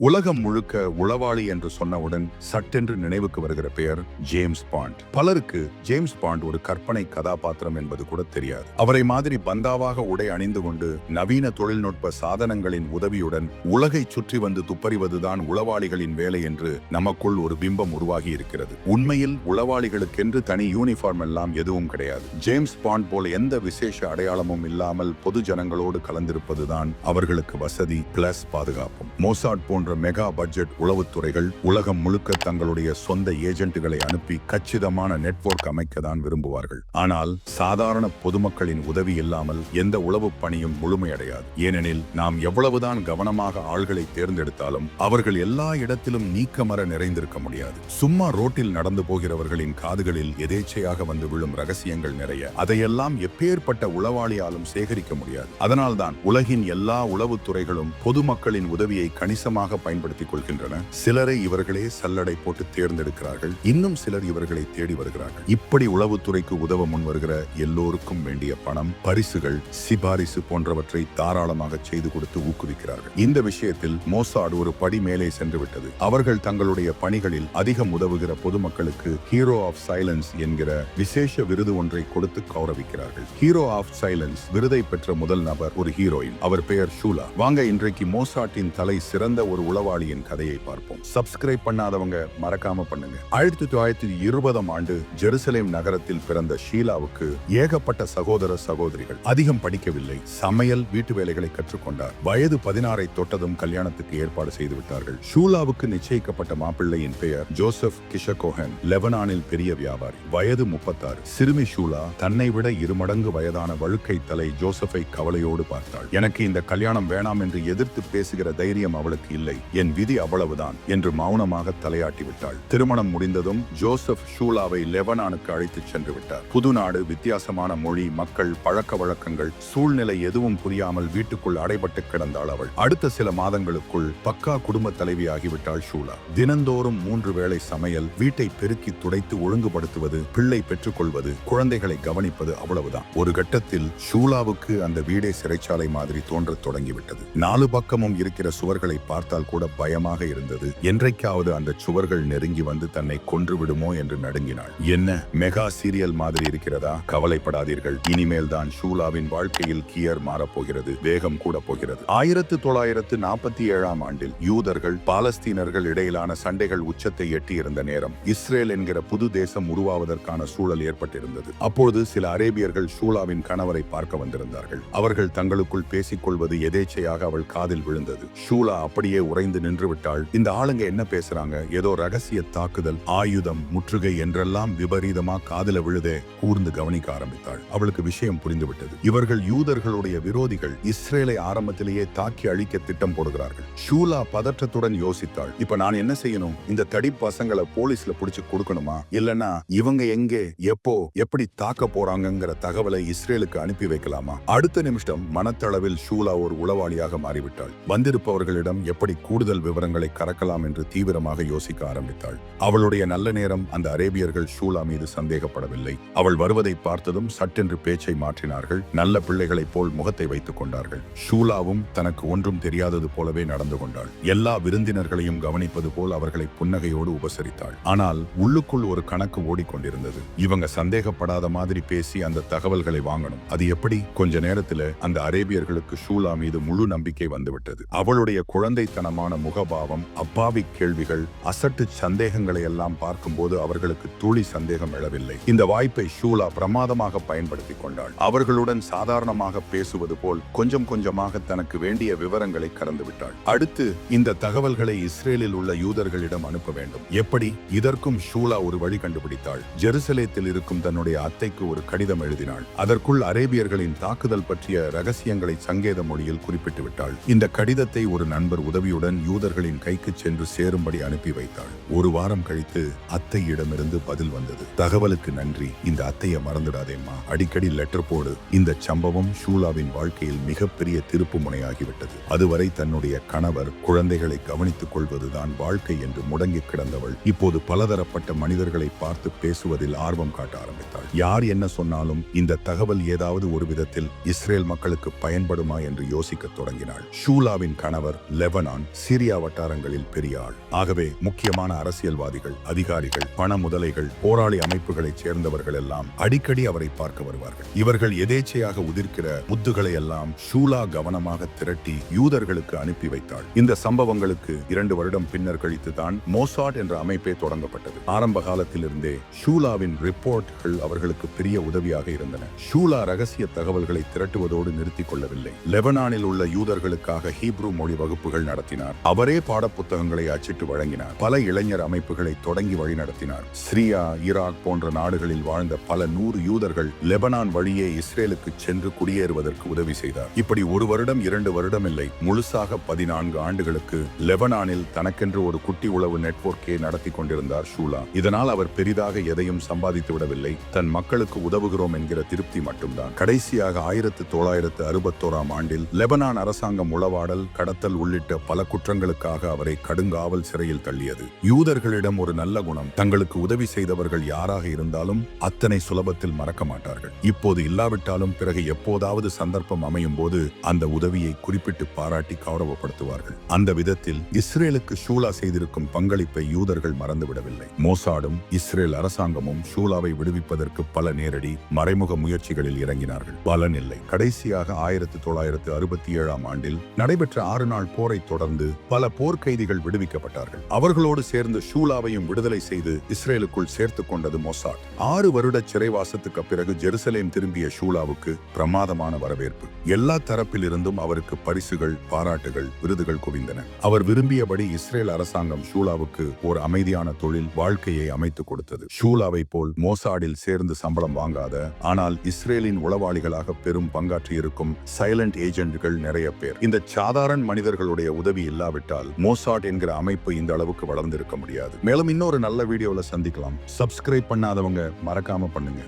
உலகம் முழுக்க உளவாளி என்று சொன்னவுடன் சட்டென்று நினைவுக்கு வருகிற பெயர் ஜேம்ஸ் பாண்ட். பலருக்கு ஜேம்ஸ் பாண்ட் ஒரு கற்பனை கதாபாத்திரம் என்பது கூட தெரியாது. அவரை மாதிரி பந்தாவாக உடை அணிந்து கொண்டு நவீன தொழில்நுட்ப சாதனங்களின் உதவியுடன் உலகை சுற்றி வந்து துப்பறிவதுதான் உளவாளிகளின் வேலை என்று நமக்குள் ஒரு பிம்பம் உருவாகி இருக்கிறது. உண்மையில் உளவாளிகளுக்கென்று தனி யூனிஃபார்ம் எல்லாம் எதுவும் கிடையாது. ஜேம்ஸ் பாண்ட் போல எந்த விசேஷ அடையாளமும் இல்லாமல் பொது ஜனங்களோடு கலந்திருப்பதுதான் அவர்களுக்கு வசதி பிளஸ் பாதுகாப்பும். மோசாட் போன்ற மெகா பட்ஜெட் உளவுத்துறைகள் உலகம் முழுக்க தங்களுடைய சொந்த ஏஜென்ட்டுகளை அனுப்பி கச்சிதமான நெட்வொர்க் அமைக்க தான் விரும்புவார்கள். ஆனால் சாதாரண பொதுமக்களின் உதவி இல்லாமல் எந்த உளவு பணியும் முழுமையடையாது. ஏனெனில் நாம் எவ்வளவுதான் கவனமாக ஆள்களை தேர்ந்தெடுத்தாலும் அவர்கள் எல்லா இடத்திலும் நீக்கமர நிறைந்திருக்க முடியாது. சும்மா ரோட்டில் நடந்து போகிறவர்களின் காதுகளில் எதேச்சையாக வந்து விழும் ரகசியங்கள் நிறைய. அதையெல்லாம் எப்பேற்பட்ட உளவாளியாலும் சேகரிக்க முடியாது. அதனால்தான் உலகின் எல்லா உளவுத்துறைகளும் பொதுமக்களின் உதவியை கணிசமாக பயன்படுத்திக் கொள்கின்றன. சிலரை இவர்களே சல்லடை போட்டு தேர்ந்தெடுக்கிறார்கள். இன்னும் சிலர் இவர்களை தேடி வருகிறார்கள். இப்படி உளவுத்துறைக்கு உதவ முன் வருகிற எல்லோருக்கும் வேண்டிய பணம் பரிசுகள் சிபாரிசு போன்றவற்றை தாராளமாக செய்து கொடுத்து ஊக்குவிக்கிறார்கள். இந்த விஷயத்தில் மோசாட் ஒரு படி மேலே சென்று விட்டது. அவர்கள் தங்களுடைய பணிகளில் அதிகம் உதவுகிற பொதுமக்களுக்கு ஹீரோ ஆஃப் சைலன்ஸ் என்கிற விசேஷ விருது ஒன்றை கொடுத்து கௌரவிக்கிறார்கள். ஹீரோ ஆஃப் சைலன்ஸ் விருதை பெற்ற முதல் நபர் ஒரு ஹீரோயின் அவர் பெயர் ஷூலா வாங்க இன்றைக்கு மோசாட்டின் தலை சிறந்த ஒரு உளவாளியின் கதையை பார்ப்போம். சப்ஸ்கிரைப் பண்ணாதவங்க மறக்காம பண்ணுங்க. ஆயிரத்தி தொள்ளாயிரத்தி இருபதாம் ஆண்டு ஜெருசலேம் நகரத்தில் பிறந்த ஷீலாவுக்கு ஏகப்பட்ட சகோதர சகோதரிகள் அதிகம் படிக்கவில்லை. சமையல் வீட்டு வேலைகளை கற்றுக்கொண்டார். வயது பதினாறை தொட்டதும் கல்யாணத்துக்கு ஏற்பாடு செய்து விட்டார்கள். ஷூலாவுக்கு நிச்சயிக்கப்பட்ட மாப்பிள்ளையின் பெயர் ஜோசப் கிஷகோஹன் லெபனானில் பெரிய வியாபாரி. வயது முப்பத்தாறு. சிறுமி ஷூலா தன்னை விட இருமடங்கு வயதான வழுக்கை தலை ஜோசஃபை கவலையோடு பார்த்தாள். எனக்கு இந்த கல்யாணம் வேணாம் என்று எதிர்த்து பேசுகிற தைரியம் அவளுக்கு இல்லை. என் விதி அவ்வளவுதான் என்று மௌனமாக தலையாட்டி விட்டாள் திருமணம் முடிந்ததும் ஜோசப் ஷூலாவை லெபனானுக்கு அழைத்துச் சென்று விட்டார். புது நாடு வித்தியாசமான மொழி மக்கள் பழக்க வழக்கங்கள் சூழ்நிலை எதுவும் புரியாமல் வீட்டுக்குள் அடைபட்டு கிடந்தாள் அவள். அடுத்த சில மாதங்களுக்குள் பக்கா குடும்ப தலைவியாகிவிட்டாள் ஷூலா. தினந்தோறும் மூன்று வேளை சமையல் வீட்டை பெருக்கி துடைத்து ஒழுங்குபடுத்துவது பிள்ளை பெற்றுக்கொள்வது குழந்தைகளை கவனிப்பது அவ்வளவுதான். ஒரு கட்டத்தில் ஷூலாவுக்கு அந்த வீடே சிறைச்சாலை மாதிரி தோன்றத் தொடங்கிவிட்டது. நாலு பக்கமும் இருக்கிற சுவர்களை பார்த்தால் கூட பயமாக இருந்தது. என்றைக்காவது அந்த சுவர்கள் நெருங்கி வந்து தன்னை கொன்று விடுமோ என்று நடுங்கினாள். என்ன மெகா சீரியல் மாதிரி இருக்கிறதா? கவலைப்படாதீர்கள். இனிமேல் தான் ஷூலாவின் வாழ்க்கையில் கியர் மாறப்போகிறது வேகம் கூட போகிறது. ஆயிரத்து தொள்ளாயிரத்து நாற்பத்தி ஏழாம் ஆண்டில் யூதர்கள் பாலஸ்தீனர்கள் இடையிலான சண்டைகள் உச்சத்தை எட்டியிருந்த நேரம் இஸ்ரேல் என்கிற புது தேசம் உருவாவதற்கான சூழல் ஏற்பட்டிருந்தது. அப்போது சில அரேபியர்கள் ஷூலாவின் கணவரை பார்க்க வந்திருந்தார்கள். அவர்கள் தங்களுக்குள் பேசிக் கொள்வது எதேச்சையாக அவள் காதில் விழுந்தது. ஷூலா அப்படியே உறைந்து நின்றுவிட்டாள். இந்த ஆளுங்க என்ன பேசுறாங்க? ஏதோ ரகசிய தாக்குதல் ஆயுதம் முற்றுகை என்றெல்லாம் விபரீதமா காதுல விழுதே கூர்ந்து கவனிக்க ஆரம்பித்தாள். அவளுக்கு விஷயம் புரிந்துவிட்டது. இவர்கள் யூதர்களுடைய விரோதிகள் இஸ்ரேலை ஆரம்பத்திலேயே தாக்கி அழிக்க திட்டம் போடுகிறார்கள். ஷூலா பதற்றத்துடன் யோசித்தாள். இப்ப நான் என்ன செய்யணும்? இந்த தடி பசங்களை போலீஸ்ல புடிச்சு கொடுக்கணுமா? இல்லனா இவங்க எங்கே எப்போ எப்படி தாக்க போறாங்கங்கிற தகவலை இஸ்ரேலுக்கு அனுப்பி வைக்கலாமா? அடுத்த நிமிஷம் மனத்தளவில் ஷூலா ஒரு உளவாளியாக மாறிவிட்டாள். வந்திருப்பவர்களிடம் எப்படி கூடுதல் விவரங்களை கறக்கலாம் என்று தீவிரமாக யோசிக்க ஆரம்பித்தாள். அவளுடைய நல்ல நேரம் அந்த அரேபியர்கள் ஷூலா மீது சந்தேகப்படவில்லை. அவள் வருவதை பார்த்ததும் சட்டென்று பேச்சை மாற்றினார்கள். நல்ல பிள்ளைகளைப் போல் முகத்தை வைத்துக் கொண்டார்கள். ஷூலாவும் தனக்கு ஒன்றும் தெரியாதது போலவே நடந்து கொண்டாள். எல்லா விருந்தினர்களையும் கவனிப்பது போல் அவர்களை புன்னகையோடு உபசரித்தாள். ஆனால் உள்ளுக்குள் ஒரு கணக்கு ஓடிக்கொண்டிருந்தது. இவங்க சந்தேகப்படாத மாதிரி பேசி அந்த தகவல்களை வாங்கணும். அது எப்படி? கொஞ்ச நேரத்தில் அந்த அரேபியர்களுக்கு ஷூலா மீது முழு நம்பிக்கை வந்துவிட்டது. அவளுடைய குழந்தைத்தனமான முகபாவம் அப்பாவி கேள்விகள் அசட்டு சந்தேகங்களை எல்லாம் பார்க்கும்போது அவர்களுக்கு துளி சந்தேகம் எழவில்லை. இந்த வாய்ப்பை ஷூலா பிரமாதமாக பயன்படுத்திக் கொண்டாள். அவர்களுடன் சாதாரணமாக பேசுவது போல் கொஞ்சம் கொஞ்சமாக தனக்கு வேண்டிய விவரங்களை கடந்து விட்டாள். அடுத்து இந்த தகவல்களை இஸ்ரேலில் உள்ள யூதர்களிடம் அனுப்ப வேண்டும். எப்படி? இதற்கும் ஷூலா ஒரு வழி கண்டுபிடித்தாள். ஜெருசலேத்தில் இருக்கும் தன்னுடைய அத்தைக்கு ஒரு கடிதம் எழுதினாள். அதற்குள் அரேபியர்களின் தாக்குதல் பற்றிய ரகசியங்களை சங்கேத மொழியில் குறிப்பிட்டு விட்டாள். இந்த கடிதத்தை ஒரு நண்பர் உதவியுடன் யூதர்களின் கைக்கு சென்று சேரும்படி அனுப்பி வைத்தாள். ஒரு வாரம் கழித்து அத்தையிடமிருந்து பதில் வந்தது. தகவலுக்கு நன்றி. இந்த அத்தையை மறந்துடாதேம்மா. அடிக்கடி லெட்டர் போடு. இந்த சம்பவம் ஷூலாவின் வாழ்க்கையில் மிகப்பெரிய திருப்பு முனையாகிவிட்டது. அதுவரை தன்னுடைய கணவர் குழந்தைகளை கவனித்துக் கொள்வதுதான் வாழ்க்கை என்று முடங்கி கிடந்தவள். இப்போது பலதரப்பட்ட மனிதர்களை பார்த்து பேசுவதில் ஆர்வம் காட்ட ஆரம்பித்தாள். யார் என்ன சொன்னாலும் இந்த தகவல் ஏதாவது ஒரு விதத்தில் இஸ்ரேல் மக்களுக்கு பயன்படுமா என்று யோசிக்கத் தொடங்கினாள். ஷூலாவின் கணவர் லெபனான் சிரியா வட்டாரங்களில் பெரிய ஆள். ஆகவே முக்கியமான அரசியல்வாதிகள் அதிகாரிகள் பண முதலைகள் போராளி அமைப்புகளைச் சேர்ந்தவர்கள் எல்லாம் அடிக்கடி அவரை பார்க்க வருவார்கள். இவர்கள் எதேச்சையாக உதிர்க்கிற முத்துகளை எல்லாம் ஷூலா கவனமாக திரட்டி யூதர்களுக்கு அனுப்பி வைத்தாள். இந்த சம்பவங்களுக்கு இரண்டு வருடம் பின்னர் கழித்துதான் மோசாட் என்ற அமைப்பே தொடங்கப்பட்டது. ஆரம்ப காலத்திலிருந்தே ஷூலாவின் ரிப்போர்ட்கள் அவர்களுக்கு பெரிய உதவியாக இருந்தன. ஷூலா ரகசிய தகவல்களை திரட்டுவதோடு நிறுத்திக் கொள்ளவில்லை. லெபனானில் உள்ள யூதர்களுக்காக ஹீப்ரு மொழி வகுப்புகள் நடத்தினார் அவரே பாடப்புத்தகங்களை அச்சிட்டு வழங்கினார். பல இளைஞர் அமைப்புகளை தொடங்கி வழிநடத்தினார். சிரியா ஈராக் போன்ற நாடுகளில் வாழ்ந்த பல நூறு யூதர்கள் லெபனான் வழியே இஸ்ரேலுக்கு சென்று குடியேறுவதற்கு உதவி செய்தார். இப்படி ஒரு வருடம் இரண்டு வருடம் இல்லை முழுசாக பதினான்கு ஆண்டுகளுக்கு லெபனானில் தனக்கென்று ஒரு குட்டி உளவு நெட்வொர்க்கை நடத்தி கொண்டிருந்தார் ஷூலா. இதனால் அவர் பெரிதாக எதையும் சம்பாதித்து விடவில்லை. தன் மக்களுக்கு உதவுகிறோம் என்கிற திருப்தி மட்டும்தான். கடைசியாக ஆயிரத்து தொள்ளாயிரத்து அறுபத்தோராம் ஆண்டில் லெபனான் அரசாங்கம் உளவாடல் கடத்தல் உள்ளிட்ட பல குற்றங்களுக்காக அவரை கடுங்காவல் சிறையில் தள்ளியது. யூதர்களிடம் ஒரு நல்ல குணம். தங்களுக்கு உதவி செய்தவர்கள் யாராக இருந்தாலும் அத்தனை சுலபத்தில் மறக்க மாட்டார்கள். இப்போது இல்லாவிட்டாலும் பிறகு எப்போதாவது சந்தர்ப்பம் அமையும் போது அந்த உதவியை குறிப்பிட்டு பாராட்டி கௌரவப்படுத்துவார்கள். அந்த விதத்தில் இஸ்ரேலுக்கு ஷூலா செய்திருக்கும் பங்களிப்பை யூதர்கள் மறந்துவிடவில்லை. மோசாடும் இஸ்ரேல் அரசாங்கமும் ஷூலாவை விடுவிப்பதற்கு பல நேரடி மறைமுக முயற்சிகளில் இறங்கினார்கள். பலன் இல்லை. கடைசியாக ஆயிரத்தி தொள்ளாயிரத்து அறுபத்தி ஏழாம் ஆண்டில் நடைபெற்ற ஆறு நாள் போரை தொடர்ந்து பல போர்க்கைதிகள் விடுவிக்கப்பட்டார்கள். அவர்களோடு சேர்ந்து ஷூலாவையும் விடுதலை செய்து இஸ்ரேலுக்குள் சேர்த்து கொண்டது மொசாட். ஆறு வருட சிறைவாசத்துக்கு பிறகு ஜெருசலேம் திரும்பிய ஷூலாவுக்கு பிரமாதமான வரவேற்பு. எல்லா தரப்பிலிருந்தும் அவருக்கு பரிசுகள் பாராட்டுகள் விருதுகள் குவிந்தன. அவர் விரும்பியபடி இஸ்ரேல் அரசாங்கம் ஷூலாவுக்கு ஒரு அமைதியான தொழில் வாழ்க்கையை அமைத்துக் கொடுத்தது. ஷூலாவை போல் மோசாடில் சேர்ந்து சம்பளம் வாங்காத ஆனால் இஸ்ரேலின் உளவாளிகளாக பெரும் பங்காற்றியிருக்கும் சைலண்ட் ஏஜென்ட்கள் நிறைய பேர். இந்த சாதாரண மனிதர்களுடைய உதவி இல்லாவிட்டால் மோசாட் என்கிற அமைப்பு இந்த அளவுக்கு வளர்ந்திருக்க முடியாது. மேலும் இன்னொரு நல்ல வீடியோவில் சந்திக்கலாம். சப்ஸ்கிரைப் பண்ணாதவங்க மறக்காம பண்ணுங்க.